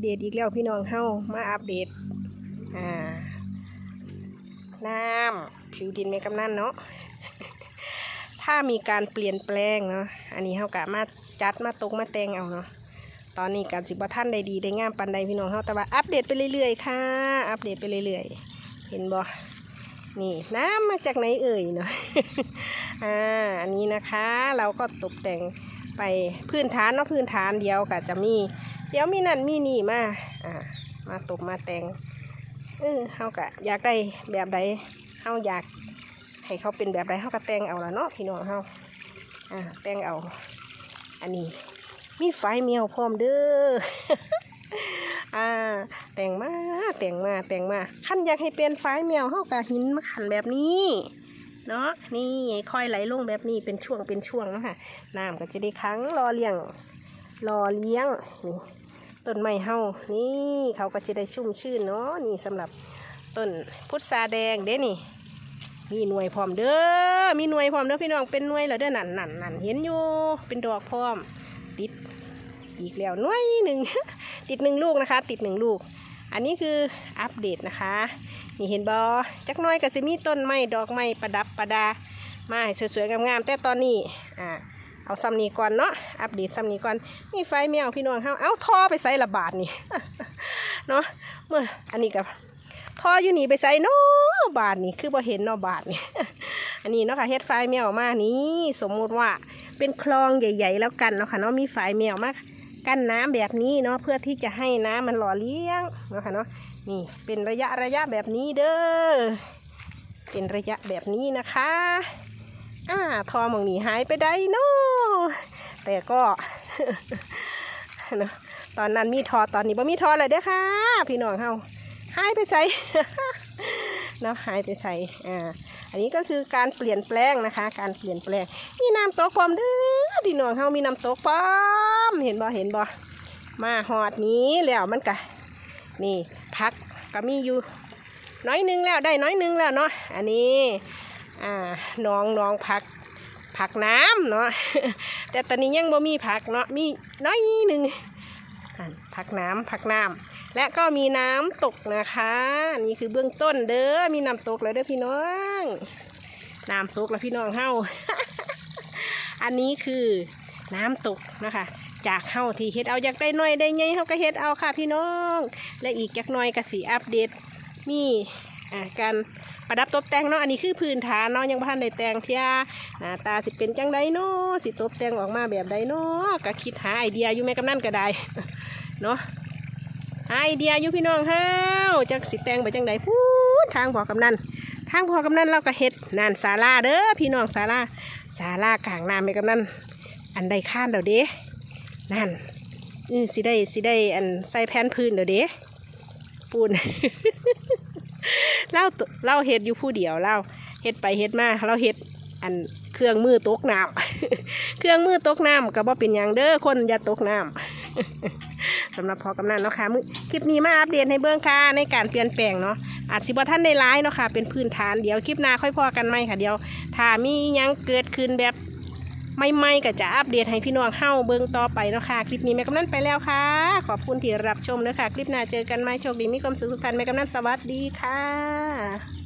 เดตอีกแล้วพี่น้องเฮามาอัปเดตอ่าน้ำผิวดินแม่กำนันเนาะถ้ามีการเปลี่ยนแปลงเนาะอันนี้เฮากะมาจัดมาตกมาแต่งเอาเนาะตอนนี้การสิบท่านได้ดีได้งามปันใดพี่น้องเฮาแต่ว่าอัปเดตไปเรื่อยๆค่ะ อัปเดตไปเรื่อยๆ เห็นบ่นี่น้ำมาจากไหนเอ่ยเนาะอ่าอันนี้นะคะเราก็ตกแต่งไปพื้นฐานเนาะพื้นฐานเดียวก็จะมี เดี๋ยวมีนั่นมีนี่มาอ่ามาตกมาแต่งเออเฮากะอยากได้แบบใดเฮาอยากให้เขาเป็นแบบใดเฮาก็แต่งเอาละเนาะพี่น้องเฮาอ่าแต่งเอา อันนี้ มีไฟเมียวพร้อมเด้ออ่าแต่งมาแต่งมาแต่งมาขั้นอยากให้เป็นไฟเมียวเฮากะหินมาขันแบบนี้เนาะนี่ค่อยไหลลงแบบนี้เป็นช่วงเป็นช่วงเนาะค่ะน้ำก็จะได้ค้างรอเลี้ยงรอเลี้ยงนี่ ต้นไม้เฮานี่เขาก็จะได้ชุ่มชื่นเนาะนี่สำหรับต้นพุทราแดงเด้นี่ มีหน่วยพร้อมเด้อมีหน่วยพร้อมเด้อพี่น้องเป็นหน่วยแล้วเด้อนั่นนั่นนั่นเห็นอยู่เป็นดอกพร้อม ติดอีกแล้วหน่วยหนึ่งติดหนึ่งลูกนะคะ ติดหนึ่งลูก อันนี้คืออัปเดตนะคะ นี่เห็นบอจักน้อยก็สิมีต้นไม้ดอกไม้ประดับประดามาให้สวยๆงามๆแต่ตอนนี้อ่า เอาซ้ำนี้ก่อนเนาะอัปเดตซ้ำนี้ก่อนมีไฟแมวพี่น้องเขาเอาท่อไปใส่ระบาดนี่เนาะเมื่ออันนี้กับท่ออยู่นี่ไปใส่เนาะบาทนี่คือบ่เห็นเนาะบาทนี่อันนี้เนาะค่ะเฮ็ดไฟแมวออกมานี่สมมุติว่าเป็นคลองใหญ่ ๆ แล้วกันเนาะค่ะเนาะมีไฟแมวมากกั้นน้ำแบบนี้เนาะเพื่อที่จะให้น้ำมันหล่อเลี้ยงเนาะค่ะเนาะนี่เป็นระยะระยะแบบนี้เด้อเป็นระยะแบบนี้นะคะอ่าทอมองนี้หายไปได้เนาะ แต่ก็เนะตอนนั้นมีทอตอนนี้บ่มีทอเลยเด้อค่ะ พี่น้องเฮาหายไปใส่เนาะหายไปใส่อ่าอันนี้ก็คือการเปลี่ยนแปลงนะคะ การเปลี่ยนแปลงมีน้ำตกความเด้อพี่น้องเฮามีน้ำตกพร้อมเห็นบ่เห็นบ่มาหอดนี้แล้วมันกะนี่พักก็มีอยู่น้อยนึงแล้วได้น้อยนึงแล้วเนาะอันนี้อ่าน้องน้องพัก ผักน้ำเนาะแต่ตอนนี้ยังบ่มีผักเนาะมีน้อยหนึ่งผักน้ำผักน้ำและก็มีน้ำตกนะคะนนี่คือเบื้องต้นเด้อมีน้ำตกแล้วเด้อพี่น้องน้ำตกแล้วพี่น้องเฮาอันนี้คือน้ำตกนะคะจากเฮาที่เฮ็ดเอาอยากได้น้อยได้ไงเฮาก็เฮ็ดเอาค่ะพี่น้อง และอีกจักหน่อยก็สีอัปเดตมี การประดับตกแต่งเนาะอันนี้คือพื้นฐานเนาะยังพันได้แต่งเทียหน้าตาสิเป็นจังไดเนาะสิตกแต่งออกมาแบบใดเนาะก็คิดหาไอเดียอยู่แม่กำนันก็ได้เนาะหาไอเดียอยู่พี่น้องเฮาจักสิแต่งไปจังไดพูดทางพอกำนันทางพอกำนันเราก็เฮ็ดนานศาลาเด้อพี่น้องศาลาศาลากลางน้ำแม่กำนันอันใดข้านเดี๋ยวเด้นั่นอือสิได้สิได้อันใส่แผ่นพื้นเดี๋ยวเด้ปูน เล่าเล่าเฮ็ดอยู่ผู้เดียวเล่าเฮ็ดไปเฮ็ดมาเราเฮ็ดอันเครื่องมือตกน้ำเครื่องมือตกน้ำก็บ่เป็นหยังเด้อคนอย่าตกน้ำสำหรับพอกำนันเนาะค่ะคลิปนี้มาอัปเดตให้เบื้องค่ะในการเปลี่ยนแปลงเนาะอาจสิบ่ท่านได้ร้ายเนาะค่ะเป็นพื้นฐานเดี๋ยวคลิปหน้าค่อยพอกันไหมค่ะเดี๋ยวถ้ามียังเกิดขึ้นแบบ ไม่ๆก็จะอัปเดตให้พี่น้องเฮ้าเบิ้งต่อไปเนาะค่ะ คลิปนี้แม่กำนันไปแล้วค่ะ ขอบคุณที่รับชมเด้อค่ะ คลิปหน้าเจอกันไหมโชคดีมีความสุขทุกท่านแม่กำนันสวัสดีค่ะ